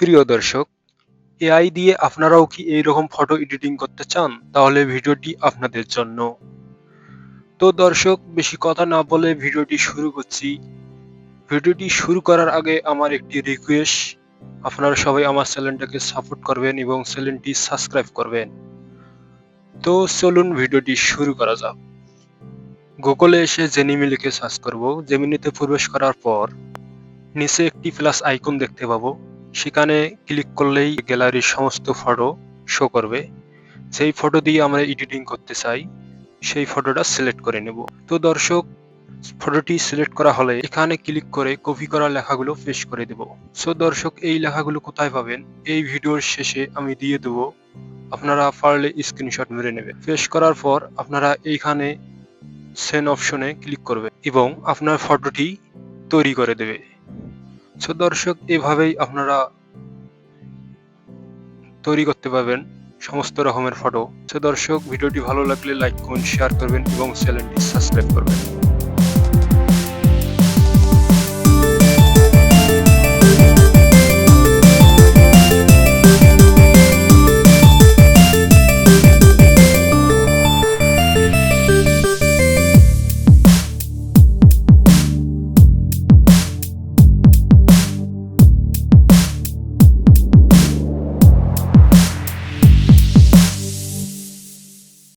প্রিয় দর্শক, এআই দিয়ে আপনারাও কি এইরকম ফটো এডিটিং করতে চান? তাহলে ভিডিওটি আপনাদের জন্য। তো দর্শক, বেশি কথা না বলে ভিডিওটি শুরু করছি। ভিডিওটি শুরু করার আগে আমার একটি রিকোয়েস্ট আপনারা সবাই আমার চ্যানেলটাকে সাপোর্ট করবেন এবং চ্যানেলটি সাবস্ক্রাইব করবেন। তো চলুন ভিডিওটি শুরু করা যাক। গুগলে এসে জেনিমি লিখে সার্চ করব। জেমিনিতে প্রবেশ করার পর নিচে একটি প্লাস আইকন দেখতে পাবো। সেখানে ক্লিক করলেই গ্যালারির সমস্ত ফটো শো করবে। সেই ফটো দিয়ে আমরা এডিটিং করতে চাই। সেই ফটোটা সিলেক্ট করে নেব। তো দর্শক ফটোটি সিলেক্ট করা হলে এখানে ক্লিক করে কপি করা লেখাগুলো পেস্ট করে দেব। সো দর্শক, এই লেখাগুলো কোথায় পাবেন? এই ভিডিওর শেষে আমি দিয়ে দেব। আপনারা পারলে স্ক্রিনশট মেরে নেবেন। পেস্ট করার পর আপনারা এইখানে সেন অপশনে ক্লিক করবে এবং আপনার ফটোটি তৈরি করে দেবে। সো দর্শক এভাবেই আপনারা তৈরি করতে পারবেন সমস্ত রকমের ফটো সো দর্শক, ভিডিওটি ভালো লাগলে লাইক কমেন্ট শেয়ার করবেন এবং চ্যানেলটি সাবস্ক্রাইব করবেন।